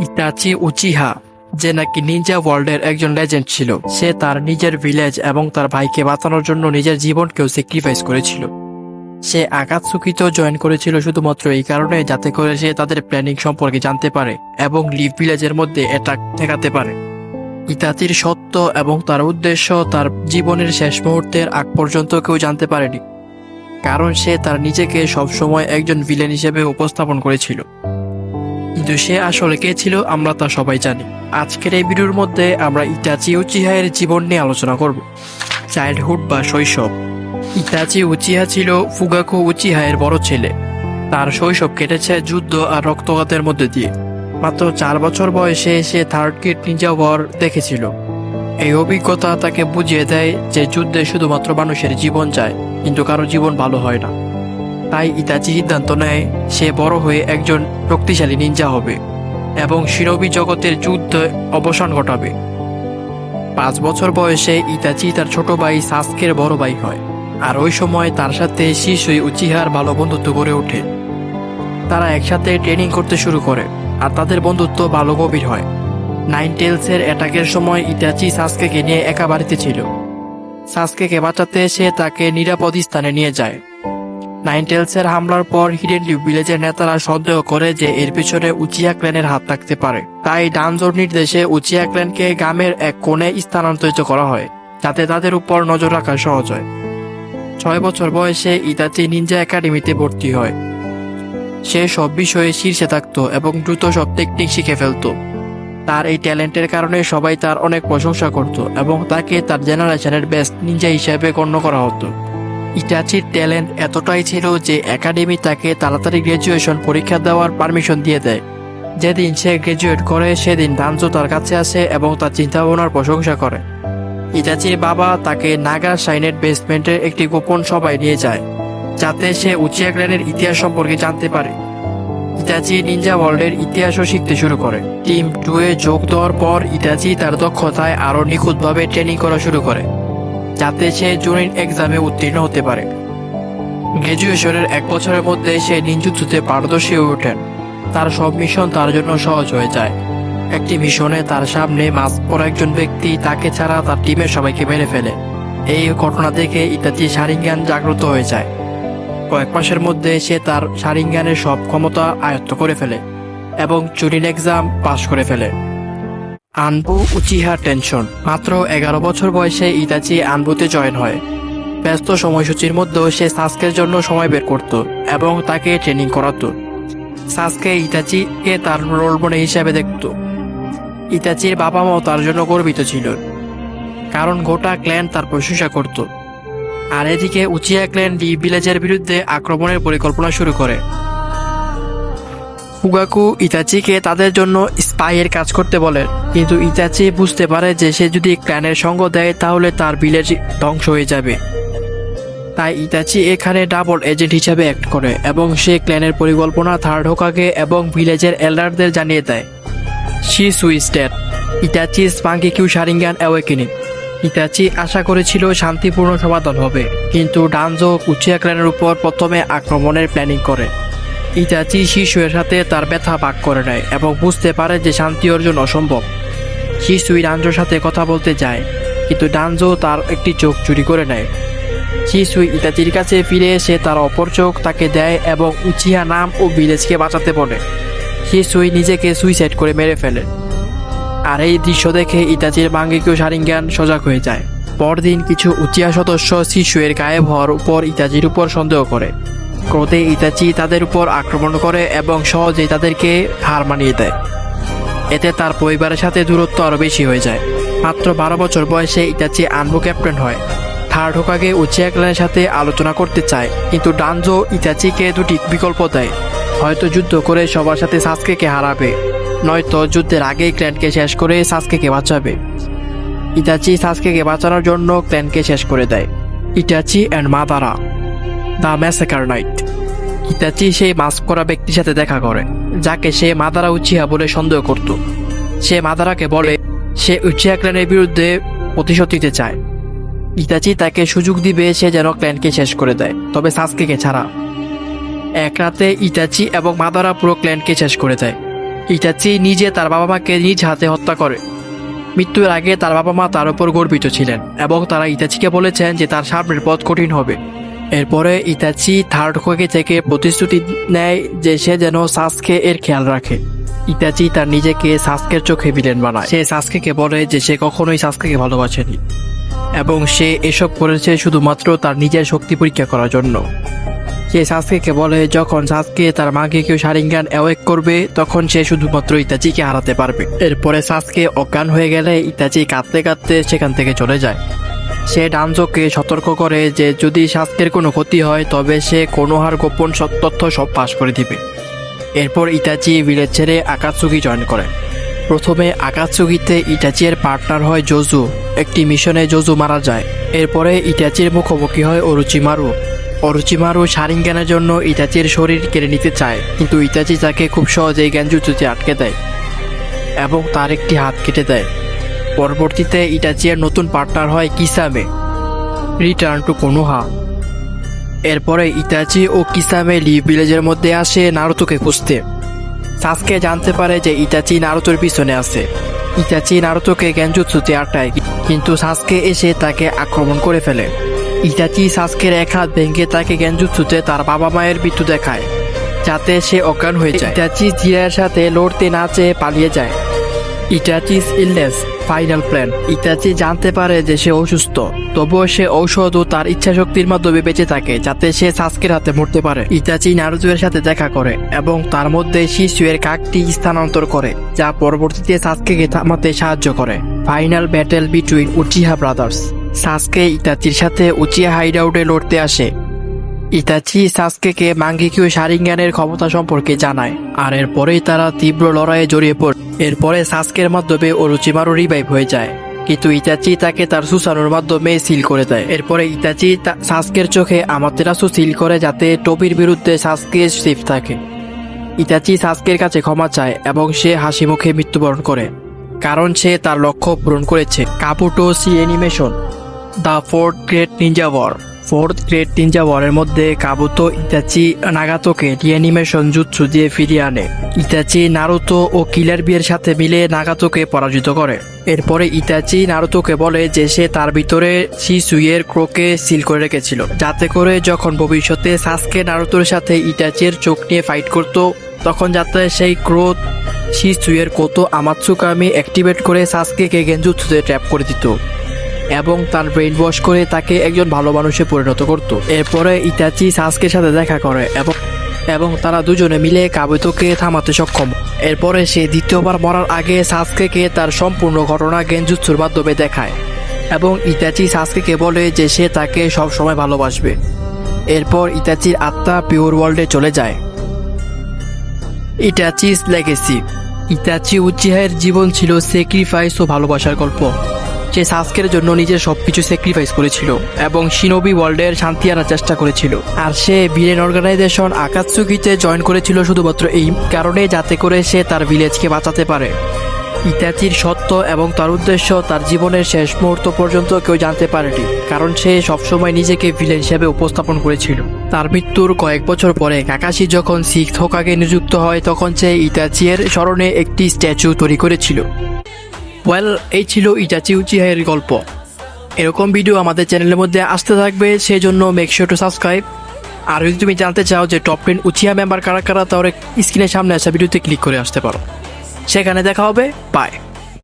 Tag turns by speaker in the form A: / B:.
A: Itachi Uchiha, যে নাকি Ninja ওয়ার্ল্ডের একজন লেজেন্ড ছিল। সে তার নিজের ভিলেজ এবং তার ভাইকে বাঁচানোর জন্য নিজের জীবনকেও স্যাক্রিফাইস করেছিল। সে আকাতসুকিত জয়েন করেছিল শুধুমাত্র এই কারণে, যাতে করে সে তাদের প্ল্যানিং সম্পর্কে জানতে পারে এবং লিভ ভিলেজের মধ্যে অ্যাটাক ঠেকাতে পারে। ইতাচির সত্য এবং তার উদ্দেশ্য তার জীবনের শেষ মুহূর্তের আগ পর্যন্ত কেউ জানতে পারেনি। কারণ সে তার নিজেকে সবসময় একজন ভিলেন হিসেবে উপস্থাপন করেছিল। কিন্তু সে আসলে কে ছিল, আমরা তা সবাই জানি। আজকের এই ভিডিওর মধ্যে আমরা ইটাচি উচিহায়ের জীবন নিয়ে আলোচনা করব। চাইল্ডহুড বা শৈশব। ইতাচি উচিহা ছিল ফুগাকু উচিহায়ের বড় ছেলে। তার শৈশব কেটেছে যুদ্ধ আর রক্তপাতের মধ্যে দিয়ে। মাত্র চার বছর বয়সে সে থার্ড কিট নিনজা ওয়ার দেখেছিল। এই অভিজ্ঞতা তাকে বুঝিয়ে দেয় যে যুদ্ধে শুধুমাত্র মানুষের জীবন যায়, কিন্তু কারও জীবন ভালো হয় না। তাই ইতাচি সিদ্ধান্ত নেয়, সে বড় হয়ে একজন শক্তিশালী নিনজা হবে এবং শিরবি জগতের যুদ্ধ অবসান ঘটাবে। পাঁচ বছর বয়সে ইতাচি তার ছোট ভাই সাসকের বড় ভাই হয় আর ওই সময় তার সাথে শিশুই উচিহার ভালো বন্ধুত্ব গড়ে ওঠে। তারা একসাথে ট্রেনিং করতে শুরু করে আর তাদের বন্ধুত্ব ভালো গভীর হয়। নাইন টেলসের অ্যাটাকের সময় ইতাচি সাসকেকে নিয়ে একা বাড়িতে ছিল। সাসকেকে বাঁচাতে সে তাকে নিরাপদ স্থানে নিয়ে যায়। নাইন টেলসের হামলার পর হিডেন লিভ ভিলেজের নেতারা সন্দেহ করে যে এর পিছনে উচিয়া ক্ল্যানের হাত থাকতে পারে। তাই ডানজোর নির্দেশে উচিয়া ক্ল্যানকে গ্রামের এক কোণে স্থানান্তরিত করা হয়, যাতে তাদের উপর নজর রাখা সহজ হয়। ছয় বছর বয়সে ইতাচি নিনজা একাডেমিতে ভর্তি হয়। সে সব বিষয়ে শীর্ষে থাকত এবং দ্রুত সব টেকনিক শিখে ফেলত। তার এই ট্যালেন্টের কারণে সবাই তার অনেক প্রশংসা করত এবং তাকে তার জেনারেশনের বেস্ট নিনজা হিসেবে গণ্য করা হতো। ইটাচির ট্যালেন্ট এতটাই ছিল যে একাডেমি তাকে তাড়াতাড়ি গ্র্যাজুয়েশন পরীক্ষা দেওয়ার পারমিশন দিয়ে দেয়। যেদিন সে গ্র্যাজুয়েট করে, সেদিন ডানজো তার কাছে আসে এবং তার চিন্তাভাবনার প্রশংসা করে। ইটাচির বাবা তাকে নাগা সাইনের বেসমেন্টের একটি গোপন সভায় নিয়ে যায়, যাতে সে উচিয়া গ্র্যানের ইতিহাস সম্পর্কে জানতে পারে। ইটাচি নিনজা ওয়ার্ল্ডের ইতিহাসও শিখতে শুরু করে। টিম টু এ যোগ দেওয়ার পর ইটাচি তার দক্ষতায় আরও নিখুঁতভাবে ট্রেনিং করা শুরু করে। যাতে সে জুনিন এক্সামে উত্তীর্ণ হতে পারে। গ্র্যাজুয়েশনের এক বছরের মধ্যে সে নিনজুৎসুতে পারদর্শী হয়ে ওঠেন। তার সব মিশন তার জন্য সহজ হয়ে যায়। একটি মিশনে তার সামনে মাস্ক পরা একজন ব্যক্তি তাকে ছাড়া তার টিমের সবাইকে মেরে ফেলে। এই ঘটনা দেখে ইত্যাদি সারিঙ্গান জাগ্রত হয়ে যায়। কয়েক মাসের মধ্যে সে তার সারিঙ্গানের সব ক্ষমতা আয়ত্ত করে ফেলে এবং চুরিন এক্সাম পাশ করে ফেলে। Anbu Uchiha tension. মাত্র এগারো বছর বয়সে ইতাচি আনবুতে জয়েন হয়। ব্যস্ত সময়সূচির মধ্যেও সে সাসকের জন্য সময় বের করত এবং তাকে ট্রেনিং করাতো। সাসকে ইতাচিকে তার রোল মনে হিসাবে দেখত। ইতাচির বাবা মাও তার জন্য গর্বিত ছিল, কারণ গোটা ক্ল্যান তার প্রশংসা করত। আর এদিকে উচিয়া ক্ল্যান ডি ভিলেজের বিরুদ্ধে আক্রমণের পরিকল্পনা শুরু করে। ফুগাকু ইতাচিকে তাদের জন্য স্পাইয়ের কাজ করতে বলে। কিন্তু ইতাচি বুঝতে পারে যে সে যদি ক্ল্যানের সঙ্গ দেয়, তাহলে তার ভিলেজ ধ্বংস হয়ে যাবে। তাই ইতাচি এখানে ডাবল এজেন্ট হিসেবে অ্যাক্ট করে এবং সে ক্ল্যানের পরিকল্পনা থার্ড হোকাকে এবং ভিলেজের এল্ডারদের জানিয়ে দেয়। শি সুইস্টেড ইতাচি স্পাঙ্কি কিউ সারিঙ্গান অ্যাওয়েকেনিং। ইতাচি আশা করেছিল শান্তিপূর্ণ সমাধান হবে, কিন্তু ডানজো কুচিয়া ক্ল্যানের উপর প্রথমে আক্রমণের প্ল্যানিং করে। ইতাচি শিশুয়ের সাথে তার ব্যথা ভাগ করে নেয় এবং বুঝতে পারে যে শান্তি অর্জন অসম্ভব। শিশুই ডানজোর সাথে কথা বলতে যায়, কিন্তু ডানজো তার একটি চোখ চুরি করে নেয়। শিশুই ইতাচির কাছে ফিরে এসে তার অপর চোখ তাকে দেয় এবং উচিয়া নাম ও ভিলেজকে বাঁচাতে বলে। শিশুই নিজেকে সুইসাইড করে মেরে ফেলে। আর এই দৃশ্য দেখে ইতাচির বাঙ্গিকীয় সারিঙ্গান সজাগ হয়ে যায়। পরদিন কিছু উচিয়া সদস্য শিশুয়ের গায়েব হওয়ার উপর ইতাচির উপর সন্দেহ করে। ক্রোধে ইতাচি তাদের উপর আক্রমণ করে এবং সহজেই তাদেরকে হার মানিয়ে দেয়। এতে তার পরিবারের সাথে দূরত্ব আরও বেশি হয়ে যায়। মাত্র বারো বছর বয়সে ইতাচি আনবু ক্যাপ্টেন হয়। থার্ড হোকাগে উচিয়া ক্ল্যানের সাথে আলোচনা করতে চায়, কিন্তু ডানজো ইতাচিকে দুটি বিকল্প দেয়। হয়তো যুদ্ধ করে সবার সাথে সাসকেকে হারাবে, নয়তো যুদ্ধের আগেই ক্ল্যানকে শেষ করে সাসকেকে বাঁচাবে। ইতাচি সাসকেকে বাঁচানোর জন্য ক্ল্যানকে শেষ করে দেয়। Itachi and Madara. The massacre night Itachi সেই মাস্ক করা ব্যক্তির সাথে দেখা করে, যাকে সে মাদারা উচিয়া বলে সন্দেহ করত। সে মাদারাকে বলে, সে উচিয়া ক্ল্যানের বিরুদ্ধে প্রতিশোধ নিতে চায়। ইতাচি তাকে সুযোগ দিবে, সে যেন ক্ল্যানকে শেষ করে দেয়, তবে সাসকেকে ছাড়া। এক রাতে ইতাচি এবং মাদারা পুরো ক্ল্যানকে শেষ করে দেয়। ইটাচি নিজে তার বাবা মাকে নিজ হাতে হত্যা করে। মৃত্যুর আগে তার বাবা মা তার উপর গর্বিত ছিলেন এবং তারা ইতাচিকে বলেছেন যে তার সামনের পথ কঠিন হবে। এরপরে ইতাচি থার্ড হোকে থেকে প্রতিশ্রুতি নেয় যে সে যেন সাসকে এর খেয়াল রাখে। ইতাচি তার নিজেকে সাসকের চোখে বিলেন বানায়। সে সাসকে বলে যে সে কখনোই সাসকে ভালোবাসেনি। এবং সে এসব করেছে শুধুমাত্র তার নিজের শক্তি পরীক্ষা করার জন্য। সে সাসকে বলে, যখন সাসকে তার মাকে কেউ সারিঙ্গান অ্যাওয়েক করবে, তখন সে শুধুমাত্র ইতাচিকে হারাতে পারবে। এরপরে সাসকে অজ্ঞান হয়ে গেলে ইতাচি কাঁদতে কাঁদতে সেখান থেকে চলে যায়। সে ডানজোকে সতর্ক করে যে যদি শাস্কের কোনো ক্ষতি হয়, তবে সে কোনোহার গোপন তথ্য সব পাশ করে দিবে। এরপর ইতাচি ভিলেজ ছেড়ে আকাতসুগি জয়েন করে। প্রথমে আকাতসুগিতে ইটাচির পার্টনার হয় জোজু। একটি মিশনে জোজু মারা যায়। এরপরে ইটাচির মুখোমুখি হয় অরুচিমারু। অরুচিমারু সারিঙ্গানের জন্য ইটাচির শরীর কেড়ে নিতে চায়, কিন্তু ইটাচি তাকে খুব সহজেই জ্ঞানজুচুতে আটকে দেয় এবং তার একটি হাত কেটে দেয়। পরবর্তীতে ইটাচিয়ার নতুন পার্টনার হয় কিসামে। রিটার্ন টু কোনোহা এরপরে ইতাচি ও কিসামে লি ভিলেজের মধ্যে আসে নারুতোকে খুঁজতে। সাসকে জানতে পারে যে ইতাচি নারুতোর পিছনে আছে। ইতাচি নারুতোকে গেঞ্জুৎসুতে আটকায়, কিন্তু সাসকে এসে তাকে আক্রমণ করে ফেলে। ইতাচি সাসকের এক হাত ভেঙে তাকে গেঞ্জুৎসুতে তার বাবা মায়ের মৃত্যু দেখায়, যাতে সে অজ্ঞান হয়ে যায়। ইটাচি জিরার সাথে লড়তে না চেয়ে পালিয়ে যায়। Itachi's illness. Final plan Itachi জানতে পারে যে সে অসুস্থ, তবুও সে ঔষধ ও তার ইচ্ছা শক্তির মাধ্যমে বেঁচে থাকে যাতে সে সাসকের হাতে মরতে পারে। ইটাচি নারুজুয়ের সাথে দেখা করে এবং তার মধ্যে শিশুয়ের কাকটি স্থানান্তর করে, যা পরবর্তীতে সাসকেকে থামাতে সাহায্য করে। Final battle between Uchiha brothers. Sasuke ইটাচির সাথে উচিয়া হাইডাউটে লড়তে আসে। ইতাচি সাসকেকে মাঙ্গিকিও সারিঙ্গানের ক্ষমতা সম্পর্কে জানায়, আর এরপরেই তারা তীব্র লড়াইয়ে জড়িয়ে পড়ে। এরপরে সাসকের মাধ্যমে ওরুচিমারও রিভাইভ হয়ে যায়, কিন্তু ইতাচি তাকে তার সুসানোর মাধ্যমে সিল করে দেয়। এরপরে ইতাচি সাসকের চোখে আমাতেরাসু সিল করে যাতে টবির বিরুদ্ধে সাসকে সেফ থাকে। ইতাচি সাসকের কাছে ক্ষমা চায় এবং সে হাসি মুখে মৃত্যুবরণ করে, কারণ সে তার লক্ষ্য পূরণ করেছে। কাপুটো C animation, the fourth great ninja war. Fourth great ninja ওয়ারের মধ্যে কাবুতো, ইতাচি, নাগাতোকে রিঅ্যানিমেশন, জুৎসু দিয়ে ফিরিয়ে আনে। ইতাচি, নারুতো ও কিলার বিয়ের সাথে মিলে নাগাতোকে পরাজিত করে। এরপরে ইতাচি, নারুতোকে বলে যে সে তার ভিতরে শিসুইয়ের ক্রোকে সিল করে রেখেছিল। যাতে করে যখন ভবিষ্যতে সাসকে নারুতোর সাথে ইতাচির চোখ নিয়ে ফাইট করত, তখন যাতে সেই ক্রোধ শিসুইয়ের কত আমাৎসুকামি অ্যাক্টিভেট করে সাসকে গেঞ্জুৎসুতে ট্র্যাপ করে দিত। এবং তার ব্রেইন ওয়াশ করে তাকে একজন ভালো মানুষে পরিণত করত। এরপরে ইতাচি সাসকের সাথে দেখা করে এবং এবং তারা দুজনে মিলে কাবুতোকে থামাতে সক্ষম। এরপরে সে দ্বিতীয়বার মরার আগে সাসকেকে তার সম্পূর্ণ ঘটনা গেঞ্জুৎসুর মাধ্যমে দেখায় এবং ইতাচি সাসকেকে বলে যে সে তাকে সব সময় ভালোবাসবে। এরপর ইতাচির আত্মা পিওর ওয়ার্ল্ডে চলে যায়। ইটাচিস লেগেসি। ইতাচি উচিহায়ের জীবন ছিল স্যাক্রিফাইস ও ভালোবাসার গল্প। সে সাসকের জন্য নিজের সবকিছু স্যাক্রিফাইস করেছিল এবং শিনোবি ওয়ার্ল্ডের শান্তি আনার চেষ্টা করেছিল। আর সে ভিলেন অর্গানাইজেশন আকাতসুকিতে জয়েন করেছিল শুধুমাত্র এই কারণে যাতে করে সে তার ভিলেজকে বাঁচাতে পারে। ইতাচির সত্য এবং তার উদ্দেশ্য তার জীবনের শেষ মুহূর্ত পর্যন্ত কেউ জানতে পারেনি, কারণ সে সবসময় নিজেকে ভিলেন হিসেবে উপস্থাপন করেছিল। তার মৃত্যুর কয়েক বছর পরে কাকাশি যখন শিখ থোকাকে নিযুক্ত হয়, তখন সে ইতাচিয়ের স্মরণে একটি স্ট্যাচু তৈরি করেছিল। ওয়েল, এই ছিল ইটাচি উচিহাইয়ের গল্প। এরকম ভিডিও আমাদের চ্যানেলের মধ্যে আসতে থাকবে সেই জন্য মেক শিওর টু সাবস্ক্রাইব আর যদি তুমি জানতে চাও যে টপ টেন উচিয়া মেম্বার কারা কারা, তাহলে স্ক্রিনের সামনে আসা ভিডিওতে ক্লিক করে আসতে পারো। সেখানে দেখা হবে বাই